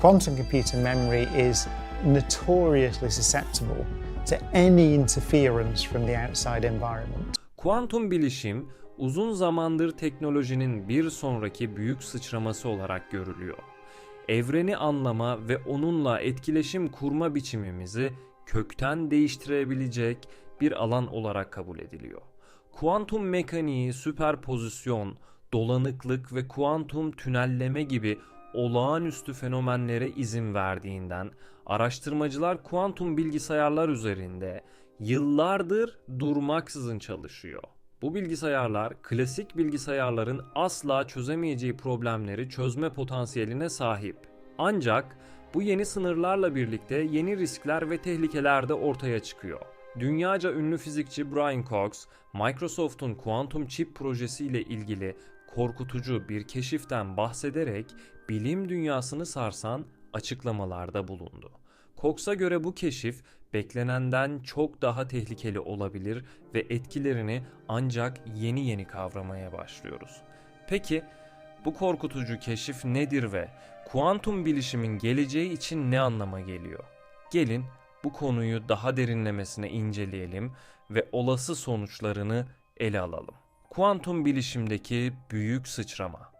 Quantum computer memory is notoriously susceptible to any interference from the outside environment. Kuantum bilişim uzun zamandır teknolojinin bir sonraki büyük sıçraması olarak görülüyor. Evreni anlama ve onunla etkileşim kurma biçimimizi kökten değiştirebilecek bir alan olarak kabul ediliyor. Kuantum mekaniği, süperpozisyon, dolanıklık ve kuantum tünelleme gibi olağanüstü fenomenlere izin verdiğinden araştırmacılar kuantum bilgisayarlar üzerinde yıllardır durmaksızın çalışıyor. Bu bilgisayarlar klasik bilgisayarların asla çözemeyeceği problemleri çözme potansiyeline sahip. Ancak bu yeni sınırlarla birlikte yeni riskler ve tehlikeler de ortaya çıkıyor. Dünyaca ünlü fizikçi Brian Cox, Microsoft'un kuantum çip projesi ile ilgili korkutucu bir keşiften bahsederek bilim dünyasını sarsan açıklamalarda bulundu. Cox'a göre bu keşif beklenenden çok daha tehlikeli olabilir ve etkilerini ancak yeni yeni kavramaya başlıyoruz. Peki bu korkutucu keşif nedir ve kuantum bilişimin geleceği için ne anlama geliyor? Gelin bu konuyu daha derinlemesine inceleyelim ve olası sonuçlarını ele alalım. Kuantum bilişimdeki büyük sıçrama.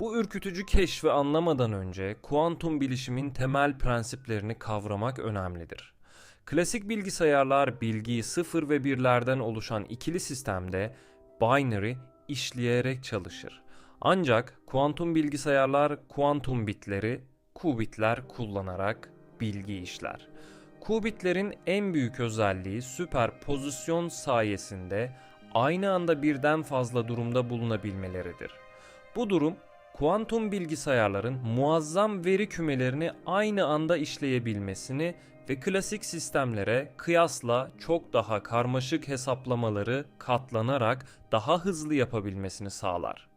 Bu ürkütücü keşfi anlamadan önce kuantum bilişimin temel prensiplerini kavramak önemlidir. Klasik bilgisayarlar bilgiyi sıfır ve birlerden oluşan ikili sistemde binary işleyerek çalışır. Ancak kuantum bilgisayarlar kuantum bitleri, qubitler kullanarak bilgi işler. Qubitlerin en büyük özelliği süperpozisyon sayesinde aynı anda birden fazla durumda bulunabilmeleridir. Bu durum kuantum bilgisayarların muazzam veri kümelerini aynı anda işleyebilmesini ve klasik sistemlere kıyasla çok daha karmaşık hesaplamaları katlanarak daha hızlı yapabilmesini sağlar.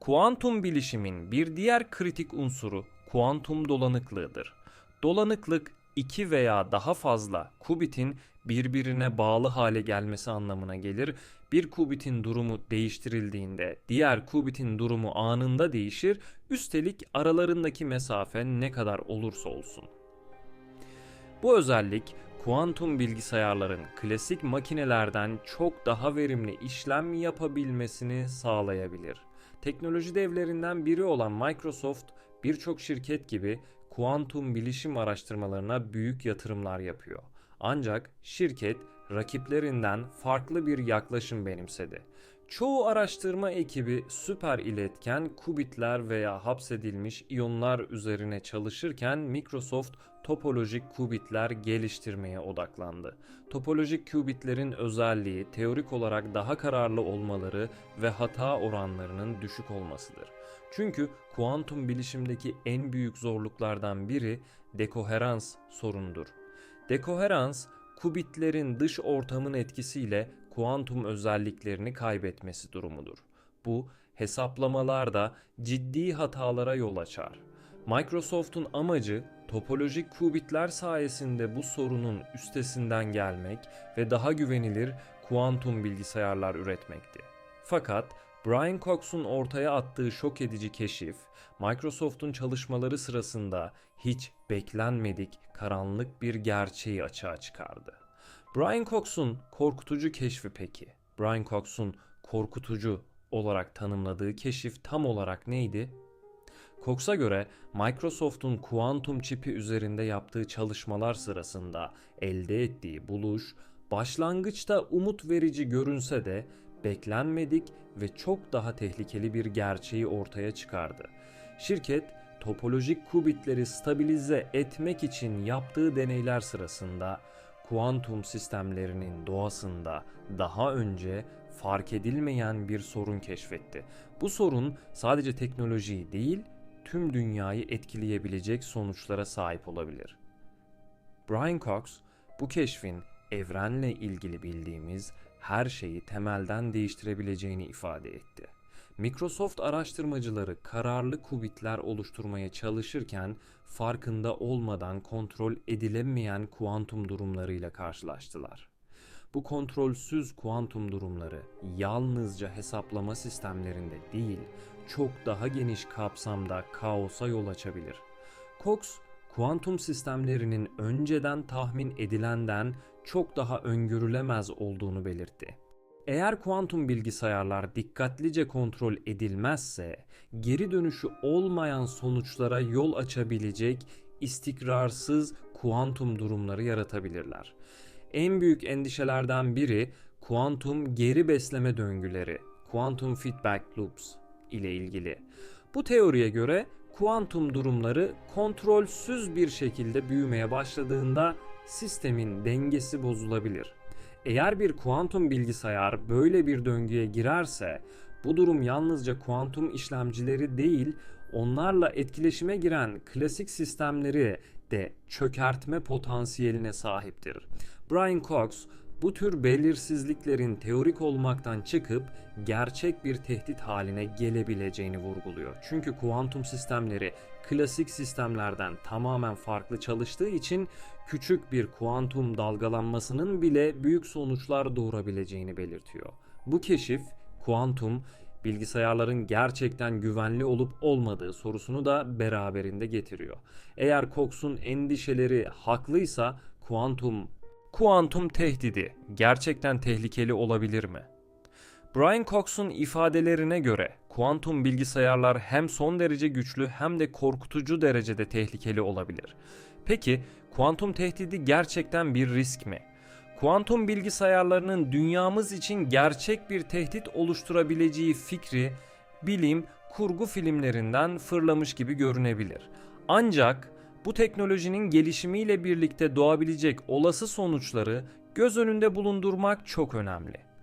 Kuantum bilişimin bir diğer kritik unsuru kuantum dolanıklığıdır. Dolanıklık iki veya daha fazla kubitin birbirine bağlı hale gelmesi anlamına gelir. Bir kubitin durumu değiştirildiğinde diğer kubitin durumu anında değişir. Üstelik aralarındaki mesafe ne kadar olursa olsun. Bu özellik kuantum bilgisayarların klasik makinelerden çok daha verimli işlem yapabilmesini sağlayabilir. Teknoloji devlerinden biri olan Microsoft birçok şirket gibi kuantum bilişim araştırmalarına büyük yatırımlar yapıyor. Ancak şirket rakiplerinden farklı bir yaklaşım benimsedi. Çoğu araştırma ekibi süper iletken kubitler veya hapsedilmiş iyonlar üzerine çalışırken Microsoft topolojik kubitler geliştirmeye odaklandı. Topolojik kubitlerin özelliği teorik olarak daha kararlı olmaları ve hata oranlarının düşük olmasıdır. Çünkü kuantum bilişimdeki en büyük zorluklardan biri dekoherans sorunudur. Dekoherans, kubitlerin dış ortamın etkisiyle kuantum özelliklerini kaybetmesi durumudur. Bu hesaplamalarda ciddi hatalara yol açar. Microsoft'un amacı topolojik kubitler sayesinde bu sorunun üstesinden gelmek ve daha güvenilir kuantum bilgisayarlar üretmekti. Fakat Brian Cox'un ortaya attığı şok edici keşif, Microsoft'un çalışmaları sırasında hiç beklenmedik karanlık bir gerçeği açığa çıkardı. Brian Cox'un korkutucu keşfi peki? Brian Cox'un korkutucu olarak tanımladığı keşif tam olarak neydi? Cox'a göre Microsoft'un kuantum çipi üzerinde yaptığı çalışmalar sırasında elde ettiği buluş başlangıçta umut verici görünse de beklenmedik ve çok daha tehlikeli bir gerçeği ortaya çıkardı. Şirket topolojik kubitleri stabilize etmek için yaptığı deneyler sırasında kuantum sistemlerinin doğasında daha önce fark edilmeyen bir sorun keşfetti. Bu sorun sadece teknolojiyi değil, tüm dünyayı etkileyebilecek sonuçlara sahip olabilir. Brian Cox bu keşfin evrenle ilgili bildiğimiz her şeyi temelden değiştirebileceğini ifade etti. Microsoft araştırmacıları kararlı kubitler oluşturmaya çalışırken farkında olmadan kontrol edilemeyen kuantum durumlarıyla karşılaştılar. Bu kontrolsüz kuantum durumları yalnızca hesaplama sistemlerinde değil, çok daha geniş kapsamda kaosa yol açabilir. Cox, kuantum sistemlerinin önceden tahmin edilenden çok daha öngörülemez olduğunu belirtti. Eğer kuantum bilgisayarlar dikkatlice kontrol edilmezse geri dönüşü olmayan sonuçlara yol açabilecek istikrarsız kuantum durumları yaratabilirler. En büyük endişelerden biri kuantum geri besleme döngüleri, quantum feedback loops ile ilgili. Bu teoriye göre kuantum durumları kontrolsüz bir şekilde büyümeye başladığında sistemin dengesi bozulabilir. Eğer bir kuantum bilgisayar böyle bir döngüye girerse bu durum yalnızca kuantum işlemcileri değil, onlarla etkileşime giren klasik sistemleri de çökertme potansiyeline sahiptir. Brian Cox bu tür belirsizliklerin teorik olmaktan çıkıp gerçek bir tehdit haline gelebileceğini vurguluyor. Çünkü kuantum sistemleri klasik sistemlerden tamamen farklı çalıştığı için küçük bir kuantum dalgalanmasının bile büyük sonuçlar doğurabileceğini belirtiyor. Bu keşif kuantum bilgisayarların gerçekten güvenli olup olmadığı sorusunu da beraberinde getiriyor. Eğer Cox'un endişeleri haklıysa kuantum kuantum tehdidi gerçekten tehlikeli olabilir mi? Brian Cox'un ifadelerine göre kuantum bilgisayarlar hem son derece güçlü hem de korkutucu derecede tehlikeli olabilir. Peki kuantum tehdidi gerçekten bir risk mi? Kuantum bilgisayarlarının dünyamız için gerçek bir tehdit oluşturabileceği fikri bilim kurgu filmlerinden fırlamış gibi görünebilir. Ancak bu teknolojinin gelişimiyle birlikte doğabilecek olası sonuçları göz önünde bulundurmak çok önemli.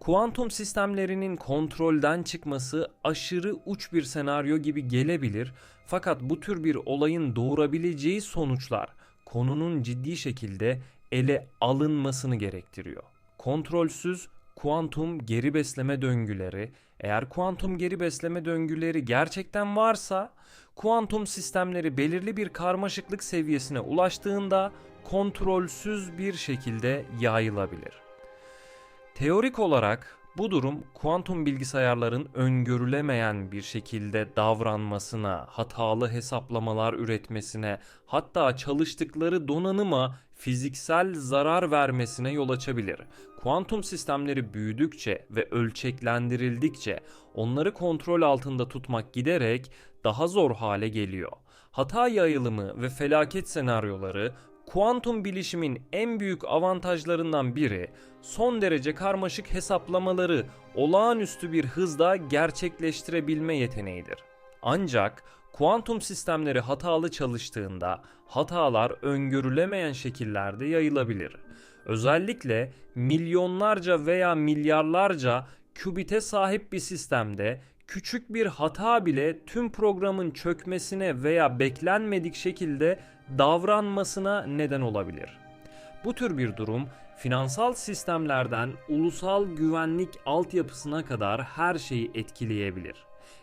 Kuantum sistemlerinin kontrolden çıkması aşırı uç bir senaryo gibi gelebilir fakat bu tür bir olayın doğurabileceği sonuçlar konunun ciddi şekilde ele alınmasını gerektiriyor. Kontrolsüz kuantum geri besleme döngüleri, eğer kuantum geri besleme döngüleri gerçekten varsa, kuantum sistemleri belirli bir karmaşıklık seviyesine ulaştığında kontrolsüz bir şekilde yayılabilir. Teorik olarak bu durum kuantum bilgisayarların öngörülemeyen bir şekilde davranmasına, hatalı hesaplamalar üretmesine, hatta çalıştıkları donanıma fiziksel zarar vermesine yol açabilir. Kuantum sistemleri büyüdükçe ve ölçeklendirildikçe onları kontrol altında tutmak giderek daha zor hale geliyor. Hata yayılımı ve felaket senaryoları kuantum bilişimin en büyük avantajlarından biri son derece karmaşık hesaplamaları olağanüstü bir hızda gerçekleştirebilme yeteneğidir. Ancak kuantum sistemleri hatalı çalıştığında hatalar öngörülemeyen şekillerde yayılabilir. Özellikle milyonlarca veya milyarlarca kübite sahip bir sistemde küçük bir hata bile tüm programın çökmesine veya beklenmedik şekilde davranmasına neden olabilir. Bu tür bir durum finansal sistemlerden ulusal güvenlik altyapısına kadar her şeyi etkileyebilir.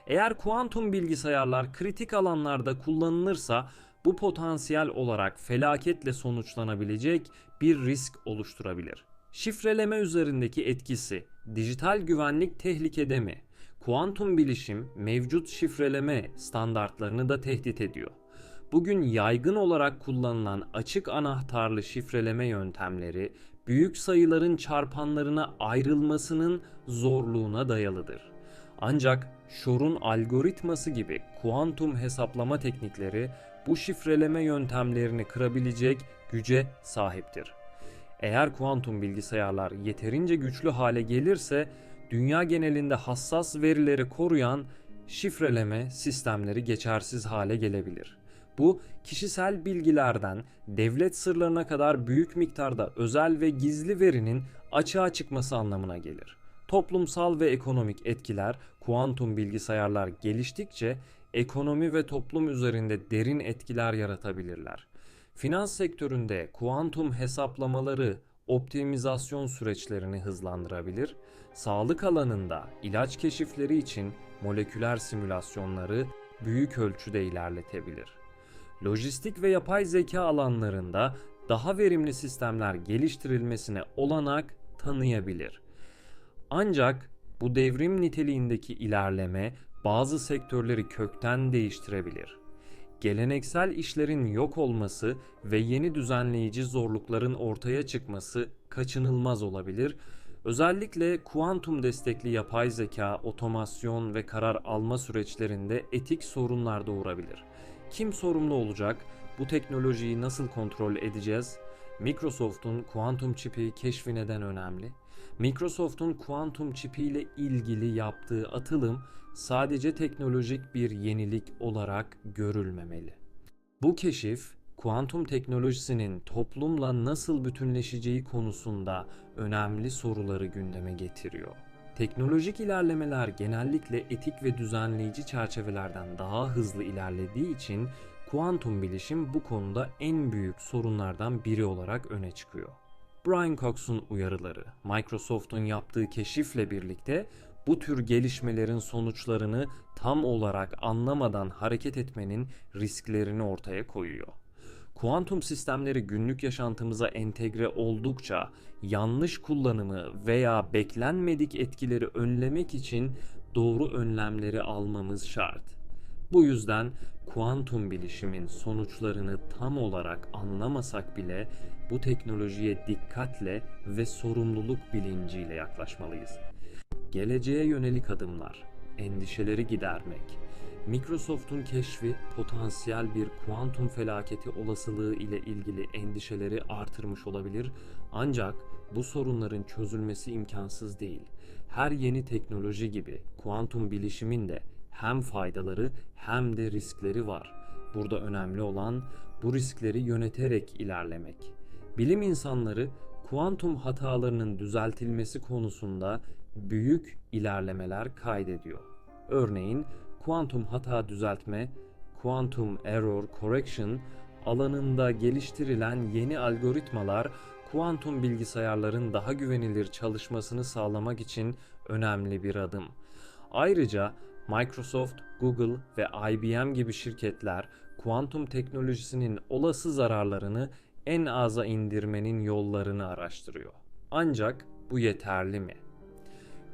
Eğer kuantum bilgisayarlar kritik alanlarda kullanılırsa bu potansiyel olarak felaketle sonuçlanabilecek bir risk oluşturabilir. Şifreleme üzerindeki etkisi dijital güvenlik tehlikede mi? Kuantum bilişim mevcut şifreleme standartlarını da tehdit ediyor. Bugün yaygın olarak kullanılan açık anahtarlı şifreleme yöntemleri büyük sayıların çarpanlarına ayrılmasının zorluğuna dayalıdır. Ancak Shor'un algoritması gibi kuantum hesaplama teknikleri bu şifreleme yöntemlerini kırabilecek güce sahiptir. Eğer kuantum bilgisayarlar yeterince güçlü hale gelirse dünya genelinde hassas verileri koruyan şifreleme sistemleri geçersiz hale gelebilir. Bu kişisel bilgilerden devlet sırlarına kadar büyük miktarda özel ve gizli verinin açığa çıkması anlamına gelir. Toplumsal ve ekonomik etkiler kuantum bilgisayarlar geliştikçe ekonomi ve toplum üzerinde derin etkiler yaratabilirler. Finans sektöründe kuantum hesaplamaları optimizasyon süreçlerini hızlandırabilir. Sağlık alanında ilaç keşifleri için moleküler simülasyonları büyük ölçüde ilerletebilir. Lojistik ve yapay zeka alanlarında daha verimli sistemler geliştirilmesine olanak tanıyabilir. Ancak bu devrim niteliğindeki ilerleme bazı sektörleri kökten değiştirebilir. Geleneksel işlerin yok olması ve yeni düzenleyici zorlukların ortaya çıkması kaçınılmaz olabilir. Özellikle kuantum destekli yapay zeka, otomasyon ve karar alma süreçlerinde etik sorunlar doğurabilir. Kim sorumlu olacak? Bu teknolojiyi nasıl kontrol edeceğiz? Microsoft'un kuantum çipi keşfi neden önemli? Microsoft'un kuantum çipi ile ilgili yaptığı atılım sadece teknolojik bir yenilik olarak görülmemeli. Bu keşif kuantum teknolojisinin toplumla nasıl bütünleşeceği konusunda önemli soruları gündeme getiriyor. Teknolojik ilerlemeler genellikle etik ve düzenleyici çerçevelerden daha hızlı ilerlediği için kuantum bilişim bu konuda en büyük sorunlardan biri olarak öne çıkıyor. Brian Cox'un uyarıları, Microsoft'un yaptığı keşifle birlikte bu tür gelişmelerin sonuçlarını tam olarak anlamadan hareket etmenin risklerini ortaya koyuyor. Kuantum sistemleri günlük yaşantımıza entegre oldukça yanlış kullanımı veya beklenmedik etkileri önlemek için doğru önlemleri almamız şart. Bu yüzden kuantum bilişimin sonuçlarını tam olarak anlamasak bile bu teknolojiye dikkatle ve sorumluluk bilinciyle yaklaşmalıyız. Geleceğe yönelik adımlar, endişeleri gidermek. Microsoft'un keşfi potansiyel bir kuantum felaketi olasılığı ile ilgili endişeleri artırmış olabilir ancak bu sorunların çözülmesi imkansız değil. Her yeni teknoloji gibi kuantum bilişimin de hem faydaları hem de riskleri var. Burada önemli olan bu riskleri yöneterek ilerlemek. Bilim insanları kuantum hatalarının düzeltilmesi konusunda büyük ilerlemeler kaydediyor. Örneğin kuantum hata düzeltme, quantum error correction alanında geliştirilen yeni algoritmalar kuantum bilgisayarların daha güvenilir çalışmasını sağlamak için önemli bir adım. Ayrıca Microsoft, Google ve IBM gibi şirketler kuantum teknolojisinin olası zararlarını en aza indirmenin yollarını araştırıyor. Ancak bu yeterli mi?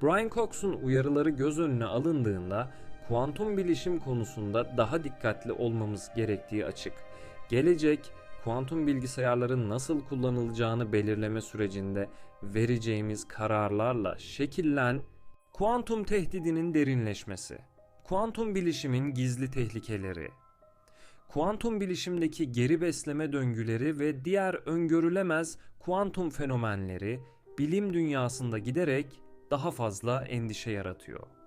Brian Cox'un uyarıları göz önüne alındığında kuantum bilişim konusunda daha dikkatli olmamız gerektiği açık. Gelecek kuantum bilgisayarların nasıl kullanılacağını belirleme sürecinde vereceğimiz kararlarla şekillen kuantum tehdidinin derinleşmesi, kuantum bilişimin gizli tehlikeleri, kuantum bilişimdeki geri besleme döngüleri ve diğer öngörülemez kuantum fenomenleri bilim dünyasında giderek daha fazla endişe yaratıyor.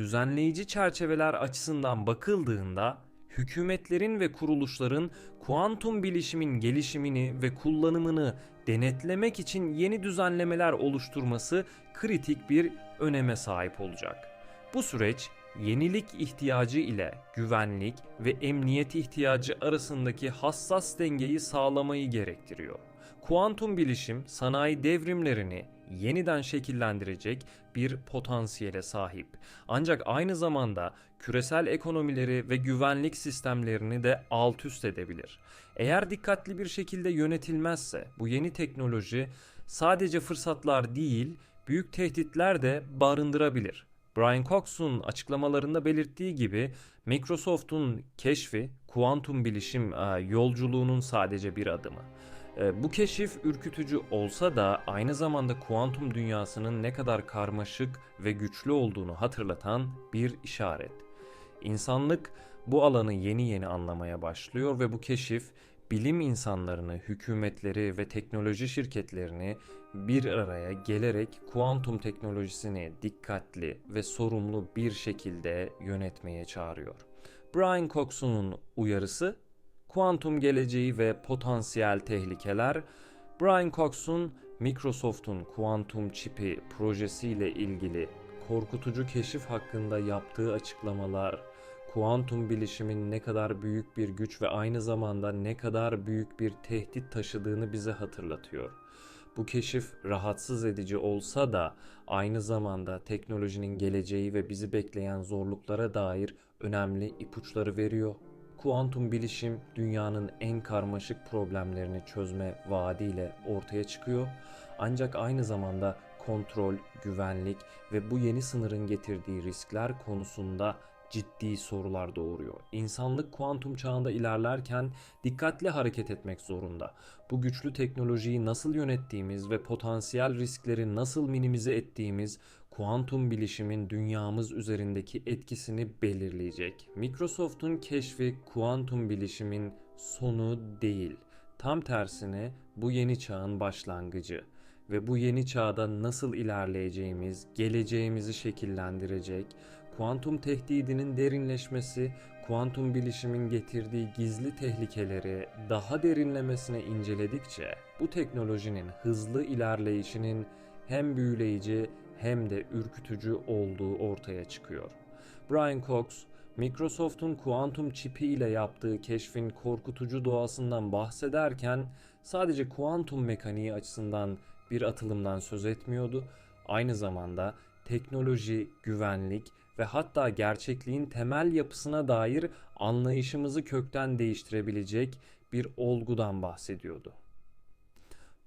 Düzenleyici çerçeveler açısından bakıldığında hükümetlerin ve kuruluşların kuantum bilişimin gelişimini ve kullanımını denetlemek için yeni düzenlemeler oluşturması kritik bir öneme sahip olacak. Bu süreç yenilik ihtiyacı ile güvenlik ve emniyet ihtiyacı arasındaki hassas dengeyi sağlamayı gerektiriyor. Kuantum bilişim sanayi devrimlerini yeniden şekillendirecek bir potansiyele sahip. Ancak aynı zamanda küresel ekonomileri ve güvenlik sistemlerini de alt üst edebilir. Eğer dikkatli bir şekilde yönetilmezse bu yeni teknoloji sadece fırsatlar değil, büyük tehditler de barındırabilir. Brian Cox'un açıklamalarında belirttiği gibi Microsoft'un keşfi kuantum bilişim e, yolculuğunun sadece bir adımı. E, bu keşif ürkütücü olsa da aynı zamanda kuantum dünyasının ne kadar karmaşık ve güçlü olduğunu hatırlatan bir işaret. İnsanlık bu alanı yeni yeni anlamaya başlıyor ve bu keşif bilim insanlarını, hükümetleri ve teknoloji şirketlerini bir araya gelerek kuantum teknolojisini dikkatli ve sorumlu bir şekilde yönetmeye çağırıyor. Brian Cox'un uyarısı kuantum geleceği ve potansiyel tehlikeler Brian Cox'un Microsoft'un kuantum çipi projesiyle ilgili korkutucu keşif hakkında yaptığı açıklamalar kuantum bilişimin ne kadar büyük bir güç ve aynı zamanda ne kadar büyük bir tehdit taşıdığını bize hatırlatıyor. Bu keşif rahatsız edici olsa da aynı zamanda teknolojinin geleceği ve bizi bekleyen zorluklara dair önemli ipuçları veriyor. Kuantum bilişim dünyanın en karmaşık problemlerini çözme vaadiyle ortaya çıkıyor. Ancak aynı zamanda kontrol, güvenlik ve bu yeni sınırın getirdiği riskler konusunda ciddi sorular doğuruyor. İnsanlık kuantum çağında ilerlerken dikkatli hareket etmek zorunda. Bu güçlü teknolojiyi nasıl yönettiğimiz ve potansiyel riskleri nasıl minimize ettiğimiz kuantum bilişimin dünyamız üzerindeki etkisini belirleyecek. Microsoft'un keşfi kuantum bilişimin sonu değil. Tam tersine bu yeni çağın başlangıcı ve bu yeni çağda nasıl ilerleyeceğimiz, geleceğimizi şekillendirecek, kuantum tehdidinin derinleşmesi, kuantum bilişimin getirdiği gizli tehlikeleri daha derinlemesine inceledikçe bu teknolojinin hızlı ilerleyişinin hem büyüleyici hem de ürkütücü olduğu ortaya çıkıyor. Brian Cox, Microsoft'un kuantum çipi ile yaptığı keşfin korkutucu doğasından bahsederken sadece kuantum mekaniği açısından bir atılımdan söz etmiyordu. Aynı zamanda teknoloji, güvenlik ve hatta gerçekliğin temel yapısına dair anlayışımızı kökten değiştirebilecek bir olgudan bahsediyordu.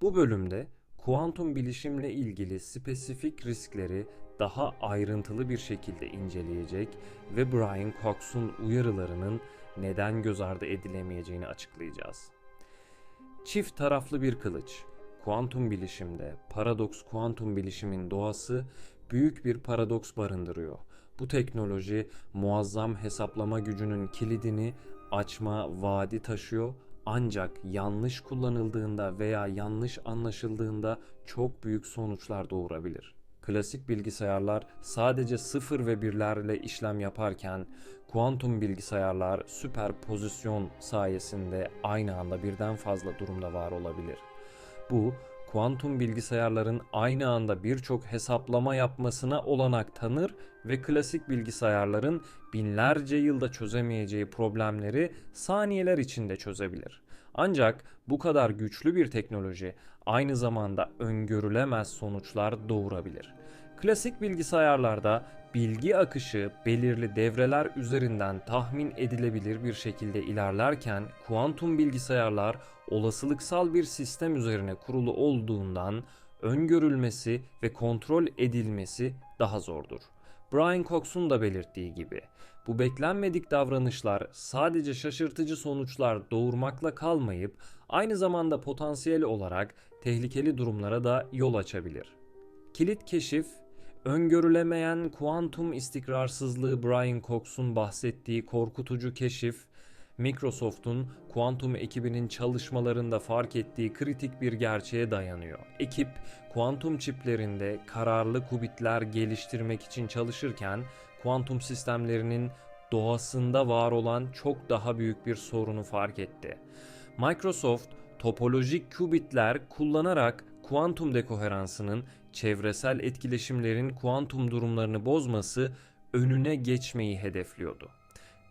Bu bölümde kuantum bilişimle ilgili spesifik riskleri daha ayrıntılı bir şekilde inceleyecek ve Brian Cox'un uyarılarının neden göz ardı edilemeyeceğini açıklayacağız. Çift taraflı bir kılıç. Kuantum bilişimde paradoks kuantum bilişimin doğası büyük bir paradoks barındırıyor. Bu teknoloji muazzam hesaplama gücünün kilidini açma vaadi taşıyor ancak yanlış kullanıldığında veya yanlış anlaşıldığında çok büyük sonuçlar doğurabilir. Klasik bilgisayarlar sadece sıfır ve birlerle işlem yaparken kuantum bilgisayarlar süperpozisyon sayesinde aynı anda birden fazla durumda var olabilir. Bu kuantum bilgisayarların aynı anda birçok hesaplama yapmasına olanak tanır ve klasik bilgisayarların binlerce yılda çözemeyeceği problemleri saniyeler içinde çözebilir. Ancak bu kadar güçlü bir teknoloji aynı zamanda öngörülemez sonuçlar doğurabilir. Klasik bilgisayarlarda bilgi akışı belirli devreler üzerinden tahmin edilebilir bir şekilde ilerlerken kuantum bilgisayarlar olasılıksal bir sistem üzerine kurulu olduğundan öngörülmesi ve kontrol edilmesi daha zordur. Brian Cox'un da belirttiği gibi bu beklenmedik davranışlar sadece şaşırtıcı sonuçlar doğurmakla kalmayıp aynı zamanda potansiyel olarak tehlikeli durumlara da yol açabilir. Kilit keşif öngörülemeyen kuantum istikrarsızlığı Brian Cox'un bahsettiği korkutucu keşif Microsoft'un kuantum ekibinin çalışmalarında fark ettiği kritik bir gerçeğe dayanıyor. Ekip kuantum çiplerinde kararlı kubitler geliştirmek için çalışırken kuantum sistemlerinin doğasında var olan çok daha büyük bir sorunu fark etti. Microsoft topolojik kubitler kullanarak kuantum dekoheransının çevresel etkileşimlerin kuantum durumlarını bozması önüne geçmeyi hedefliyordu.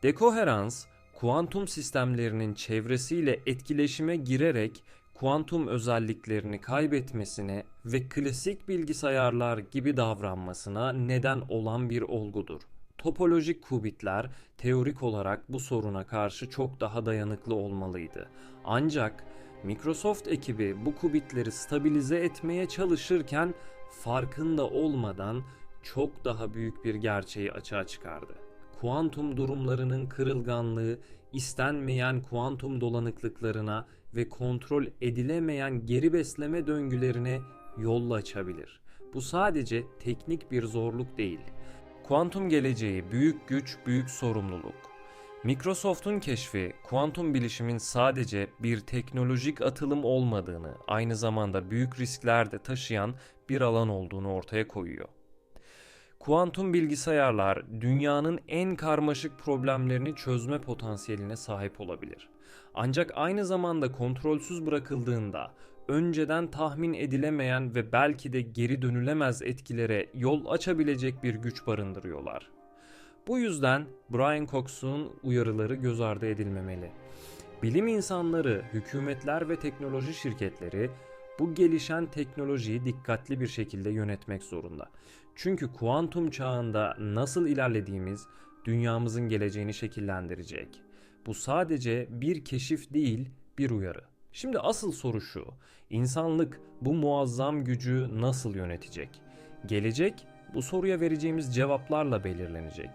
Dekoherans kuantum sistemlerinin çevresiyle etkileşime girerek kuantum özelliklerini kaybetmesine ve klasik bilgisayarlar gibi davranmasına neden olan bir olgudur. Topolojik kubitler teorik olarak bu soruna karşı çok daha dayanıklı olmalıydı. Ancak Microsoft ekibi bu kubitleri stabilize etmeye çalışırken farkında olmadan çok daha büyük bir gerçeği açığa çıkardı kuantum durumlarının kırılganlığı, istenmeyen kuantum dolanıklıklarına ve kontrol edilemeyen geri besleme döngülerine yol açabilir. Bu sadece teknik bir zorluk değil. Kuantum geleceği büyük güç, büyük sorumluluk. Microsoft'un keşfi kuantum bilişimin sadece bir teknolojik atılım olmadığını, aynı zamanda büyük riskler de taşıyan bir alan olduğunu ortaya koyuyor. Kuantum bilgisayarlar dünyanın en karmaşık problemlerini çözme potansiyeline sahip olabilir. Ancak aynı zamanda kontrolsüz bırakıldığında önceden tahmin edilemeyen ve belki de geri dönülemez etkilere yol açabilecek bir güç barındırıyorlar. Bu yüzden Brian Cox'un uyarıları göz ardı edilmemeli. Bilim insanları, hükümetler ve teknoloji şirketleri bu gelişen teknolojiyi dikkatli bir şekilde yönetmek zorunda. Çünkü kuantum çağında nasıl ilerlediğimiz dünyamızın geleceğini şekillendirecek. Bu sadece bir keşif değil, bir uyarı. Şimdi asıl soru şu. İnsanlık bu muazzam gücü nasıl yönetecek? Gelecek bu soruya vereceğimiz cevaplarla belirlenecek.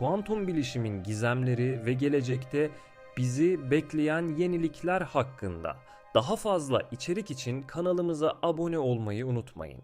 Kuantum bilişimin gizemleri ve gelecekte bizi bekleyen yenilikler hakkında daha fazla içerik için kanalımıza abone olmayı unutmayın.